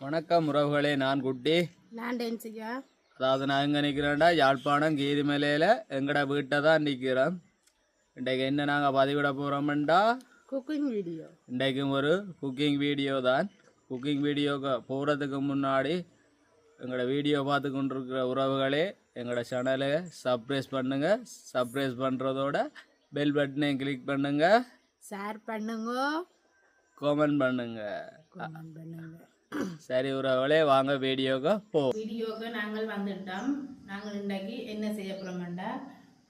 வணக்கம் உறவுகளே நான் குட்டி. நான் அதாவது நான் எங்கே நிற்கிறேன்டா யாழ்ப்பாணம் கீரிமலையில் எங்கட வீட்டை தான் நிற்கிறோம் இன்றைக்கு என்ன நாங்கள் பதிவிட போகிறோம்டா குக்கிங் வீடியோ இன்றைக்கும் ஒரு குக்கிங் வீடியோ தான். குக்கிங் வீடியோக்கு போகிறதுக்கு முன்னாடி எங்களோட வீடியோ பார்த்து கொண்டிருக்கிற உறவுகளே எங்களோட சேனலை சப்ஸ்கிரைப் பண்ணுங்கள் சப்ஸ்கிரைப் பண்ணுறதோட பெல் பட்டனையும் கிளிக் பண்ணுங்கள் ஷேர் பண்ணுங்க. கமெண்ட் பண்ணுங்கள் கமெண்ட் பண்ணுங்க. சரி உறவுகளே வாங்க வீடியோக்கு போ வீடியோக்கு நாங்கள் வந்துட்டோம் நாங்கள் இன்றைக்கு என்ன செய்ய போகிறோம்டா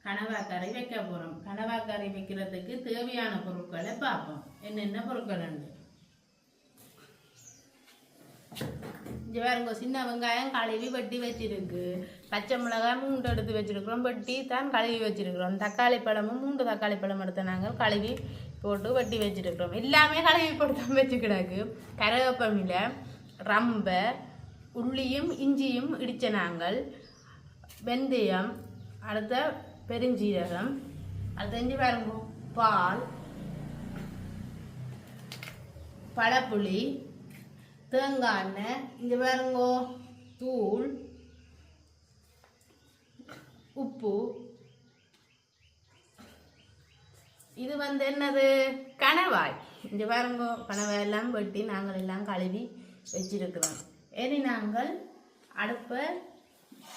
கனவாக்கறி வைக்க போகிறோம் கனவாக்கறி வைக்கிறதுக்கு தேவையான பொருட்களை பார்ப்போம். என்னென்ன பொருட்கள் உண்டு இங்கே பாருங்க சின்ன வெங்காயம் கழுவி வெட்டி வச்சிருக்கு. பச்சை மிளகாய் மூண்டு எடுத்து வச்சிருக்கிறோம். வெட்டி தான் கழுவி வச்சிருக்கிறோம். தக்காளி பழமும் மூன்று தக்காளி பழம் எடுத்து நாங்கள் கழுவி போட்டு வெட்டி வச்சிருக்கிறோம். எல்லாமே கழுவி போட்டு தான் வச்சு கிடக்கு ரம்ப உள்ளியும் இஞ்சியும் இடித்த நாங்கள். வெந்தயம் அடுத்த பெருஞ்சீரகம் அடுத்த இஞ்சி பாருங்க பால் பழப்புளி தேங்காய் எண்ணெய் இங்கே பாருங்கோ தூள் உப்பு. இது வந்து என்னது? கணவாய். இங்கே பாருங்க கணவாய் எல்லாம் வெட்டி நாங்கள் எல்லாம் கழுவி வச்சிருக்கிறோம். இனி நாங்கள் அடுப்பை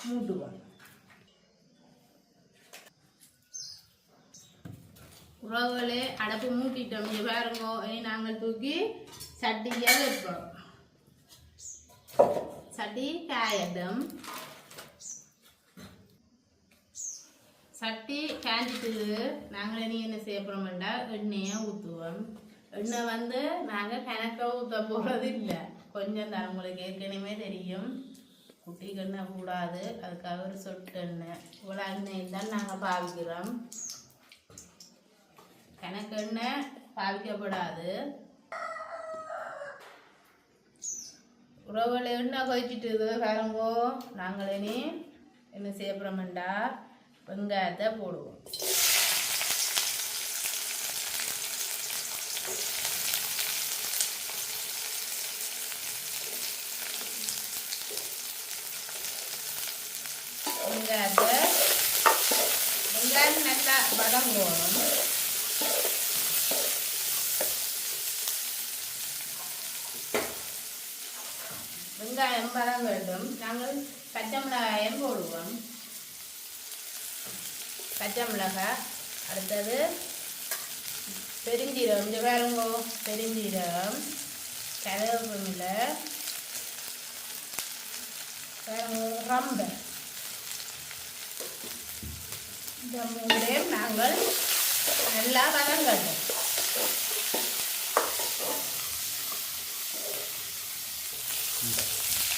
மூட்டுவோம். உறவுகளே அடப்பு மூட்டிட்டோம். இங்கே பாருங்க இனி நாங்கள் தூக்கி சட்டியாக வைப்போம். சட்டி காயட்டும். சட்டி காஞ்சிட்டு நாங்கள் இனி என்ன செய்ய போகிறோம்டா எண்ணெயை ஊற்றுவோம். எண்ணெய் வந்து நாங்கள் கணக்க ஊற்ற போகிறது இல்லை கொஞ்சம் தான் உங்களுக்கு ஏற்கனவே தெரியும். குட்டி எண்ணெய் கூடாது. அதுக்காக ஒரு சொட்டு எண்ணெய். இவ்வளோ எண்ணெய் தான் நாங்கள் பாவிக்கிறோம். கணக்கு எண்ணெய் பாவிக்கப்படாது. உறவுகளை எண்ணெய் கொதிச்சிட்டு பாருங்கோ. நாங்கள் இனி என்ன செய்ய வெங்காயத்தை போடுவோம். வெங்காயத்தை வெங்காயம் நல்லா வதங்கணும் வெங்காயம் வர வேண்டும். நாங்கள் பச்சை மிளகாயம் போடுவோம். பச்சை மிளகாய் அடுத்தது பெருஞ்சீரகம். இந்த பாருங்கோ பெருஞ்சீரகம் கருவேப்பிலை பாருங்க ரம்பை. இந்த மூணையும் நாங்கள் நல்லா வதங்கட்டும்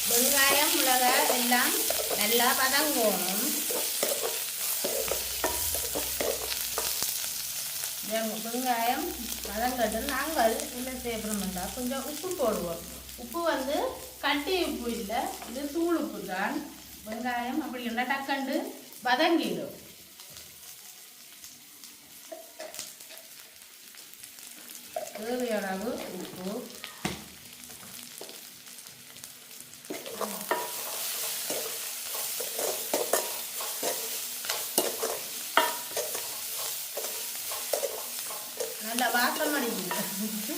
வெங்காயம் மிளகாய் எல்லாம் நல்லா வதங்கணும் வெங்காயம் வதங்கட்டு நாங்கள் என்ன செய்யப்படும்னா கொஞ்சம் உப்பு போடுவோம். உப்பு வந்து கட்டி உப்பு இல்லை இது தூள் உப்பு தான். வெங்காயம் அப்படி இல்லை டக்கண்டு வதங்கிடும். தேவையான அளவு உப்பு. நல்லா வாசம் அடிக்குது.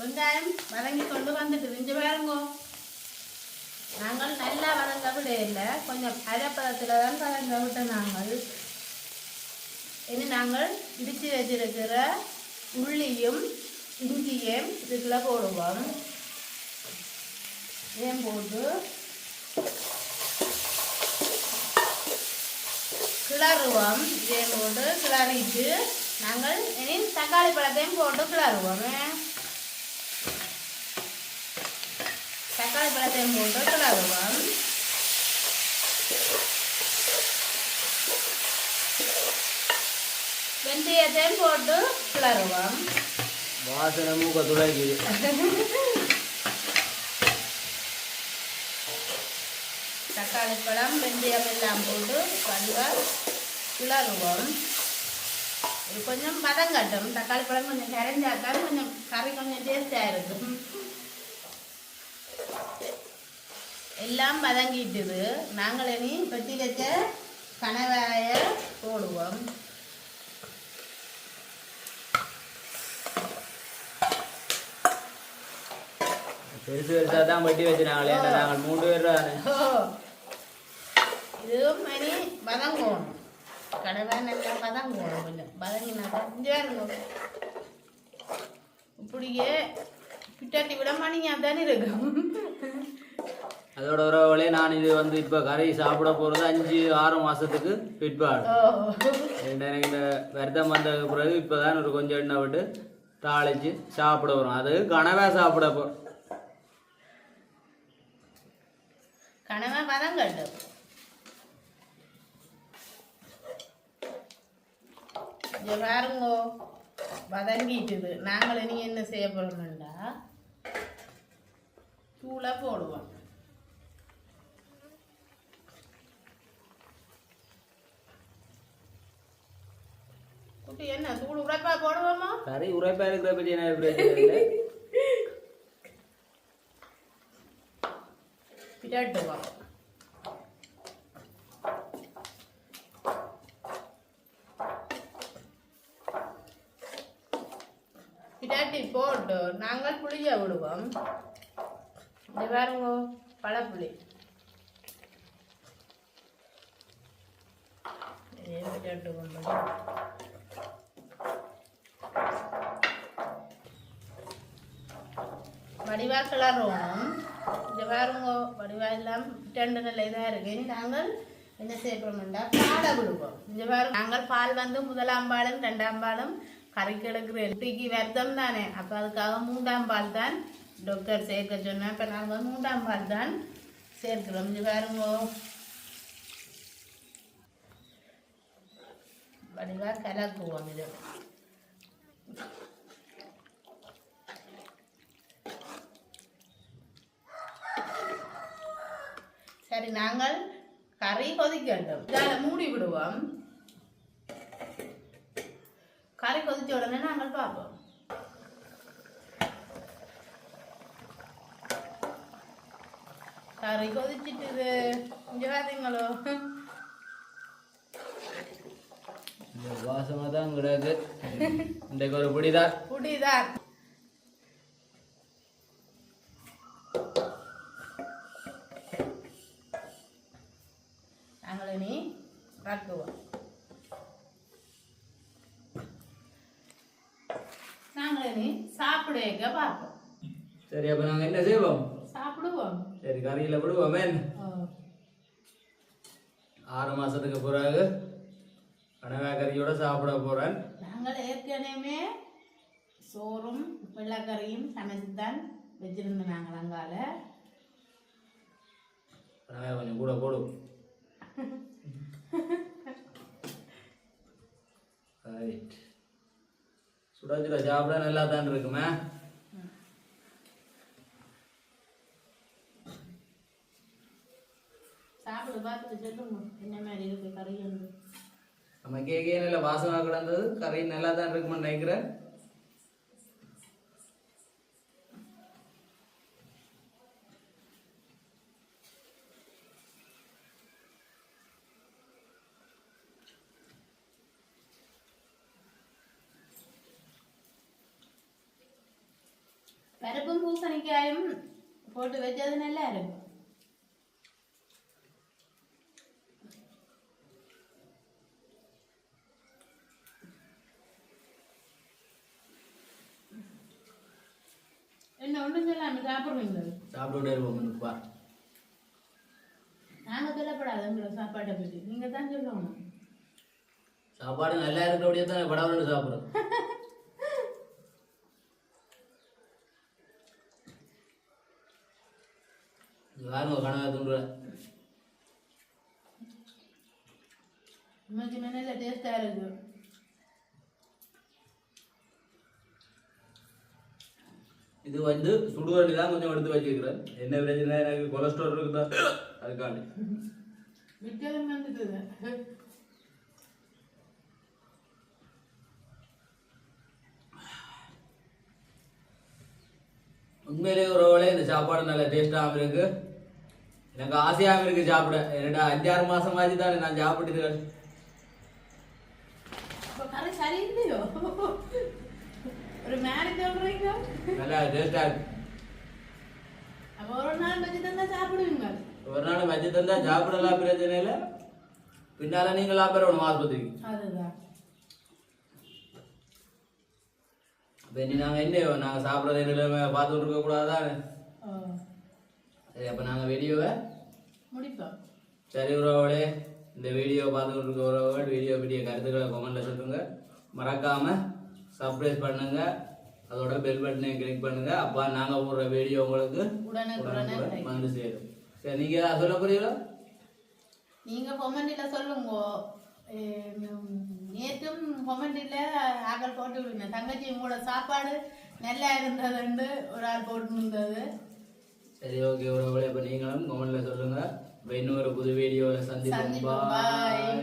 வெங்காயம் வதங்கி கொண்டு வந்துட்டு இஞ்சி பாருங்கோ. நாங்கள் நல்லா வதங்க விட இல்லை கொஞ்சம் அரைப்பதத்தில் தான் வதங்க விட்ட நாங்கள். இனி நாங்கள் இடித்து வச்சிருக்கிற உள்ளியும் இஞ்சியும் இதுக்குள்ள போடுவோம். இதையும் போட்டு கிளறுவோம். இதையும் போட்டு கிளறிட்டு நாங்கள் இனி தக்காளி பழத்தையும் போட்டு கிளறுவோம். தக்காளி பழத்தையும் போட்டு கிளறுவோம். வெந்தயத்தையும் போட்டு மூக்க துளைக்குது தக்காளி பழம் வெந்தயம் எல்லாம் போட்டு கழுவாக கிளறுவோம் இது கொஞ்சம் பதங்கட்டும் தக்காளி பழம் கொஞ்சம் கரைஞ்சாத்தான் கொஞ்சம் கறி கொஞ்சம் டேஸ்டாக இருக்கும். எல்லாம் வதங்கிட்டுது. நாங்கள் இனி வெட்டி வச்ச கணவாய போடுவோம். பெருசு பெருசாக தான் வெட்டி ஏன்னா நாங்கள் மூணு பேர் தானே நல்லா கொஞ்சம். வதங்கினா இப்படியே பிட்டாட்டி விட மாட்டீங்க அதானே இருக்கும். அதோட உறவுகளே நான் இது வந்து இப்போ கறி சாப்பிட போகிறது அஞ்சு ஆறு மாதத்துக்கு பிற்பாடு. எனக்கு இந்த விரதம் வந்த பிறகு இப்போ தான் ஒரு கொஞ்சம் எண்ணெய் விட்டு தாளித்து சாப்பிட வரும். அது கனவே சாப்பிட போ வதங்கட்டும் இங்க பாருங்கோ வதங்கிட்டுது. நாங்கள் இனி என்ன செய்ய போறோம்டா? தூளை போடுவோம். குட்டி என்ன தூள் உரைப்பா போடுவோமா? கறி உரைப்பா இருக்கிற பற்றி என்ன பிரச்சனை இல்லை பிடட்டுவோம் பிடாட்டி போட்டு நாங்கள் புளிய இது பாருங்க பழப்புளி. இதே பிடாட்டு கொண்டு வடிவா கிளறணும் இது பாருங்க வடிவா எல்லாம் ரெண்டு நல்ல இதாக இருக்கு. நாங்கள் என்ன செய்யப்படும்டா பாலை விடுவோம். இந்த பாருங்க நாங்கள் பால் வந்து முதலாம் பாலும் ரெண்டாம் பாலும் கறி கிடக்குற எட்டிக்கு விரதம் தானே. அப்போ அதுக்காக மூன்றாம் பால் தான் டாக்டர் சேர்க்க சொன்னேன் இப்போ நாங்கள் மூன்றாம் பால் தான் சேர்க்கிறோம் இது பாருங்க வடிவா கலக்குவோம் இது சரி நாங்கள் கறி கொதிக்கட்டும் இதால் மூடி விடுவோம் கறி கொதிச்ச உடனே நாங்கள் பார்ப்போம் கறி கொதிச்சிட்டுது இங்கே பார்த்தீங்களோ இந்த வாசமாக தான் கிடக்கு இன்றைக்கு ஒரு பிடிதான் புடிதான் நாங்கள் இனி ரக்குவோம் நாங்கள் இனி சாப்பிட வைக்க பார்ப்போம் சரி அப்போ நாங்கள் என்ன செய்வோம் சாப்பிடுவோம் சரி கறியில் விடுவோமே. ஆறு மாதத்துக்கு பிறகு கனவா கறியோட சாப்பிட போகிறேன் நாங்கள் ஏற்கனவே சோறும் வெள்ளைக்கறியும் சமைச்சு தான் வச்சிருந்தோம் நாங்கள் அங்கால. கனவா கொஞ்சம் கூட போடும் ரைட் சுட சுட சாப்பிட நல்லா தான் இருக்குமே சாப்பிடு பார்த்துட்டு சொல்லுங்க என்ன மாதிரி இருக்கு கறி வந்து நம்ம கேக்கே நல்ல வாசமாக கிடந்தது. கறி நல்லா தான் இருக்குமென்னு நினைக்கிறேன் பருப்பும் பூசணிக்காயும் போட்டு வச்சது நல்லா இருக்கும். என்ன ஒன்றும் சொல்லாம சாப்பிடுவீங்க சாப்பிட்டுட்டே இருப்போம் முன்னுப்பா நாங்கள் சொல்லப்படாது உங்களை சாப்பாட்டை பற்றி நீங்கள் தான் சொல்லணும். சாப்பாடு நல்லா இருக்கிறபடியே தான் படவரன்னு சாப்பிடும் யாரும் கனவா துண்டுற உண்மைக்கு நல்ல டேஸ்டாக இருக்கு. இது வந்து சுடுவண்டி தான் கொஞ்சம் எடுத்து வச்சிருக்கிறேன். என்ன பிரச்சனை? எனக்கு கொலஸ்ட்ரால் இருக்குதா? அதுக்காண்டி. உண்மையிலே ஒரு இந்த சாப்பாடு நல்ல டேஸ்டாகவும் இருக்கு. எனக்கு ஆசையாகவும் இருக்கு சாப்பிட. என்னடா அஞ்சாறு மாசம் ஆச்சு தானே நான் சாப்பிட்டுருக்கேன் சரி இல்லையோ நல்லா டேஸ்டா அப்ப ஒரு நாள் வச்சு தந்தா சாப்பிடுவீங்க ஒரு நாள் வச்சு தந்தா சாப்பிடலாம் பிரச்சனை இல்லை பின்னால நீங்களா பெறணும் ஆஸ்பத்திரிக்கு அதுதான் இப்போ இனி நாங்கள் என்ன நாங்கள் சாப்பிட்றது என்ன பார்த்துட்டு இருக்க கூடாதானே சரி அப்போ நாங்கள் வீடியோவை முடிப்போம் சரி உறவுகளே இந்த வீடியோ பார்த்துக்கிட்டு இருக்க உறவுகள் வீடியோ பற்றிய கருத்துக்களை கமெண்ட்ல சொல்லுங்க மறக்காம சப்ஸ்கிரைப் பண்ணுங்க. அதோட பெல் பட்டனையும் கிளிக் பண்ணுங்க. அப்போ நாங்கள் போடுற வீடியோ உங்களுக்கு உடனுக்குடன் வந்து சேரும். சரி நீங்கள் சொல்ல போறீங்களா? நீங்க கொமெண்டில சொல்லுங்க. நேற்றும் கொமெண்டில ஆக்கள் போட்டு விடுங்க தங்கச்சி உங்களோட சாப்பாடு நல்லா இருந்ததுண்டு ஒரு ஆள் போட்டு இருந்தது சரி ஓகே உறவுகளே இப்போ நீங்களும் கமெண்ட்ல சொல்லுங்க. இப்போ இன்னொரு புது வீடியோவில் சந்திப்போம்.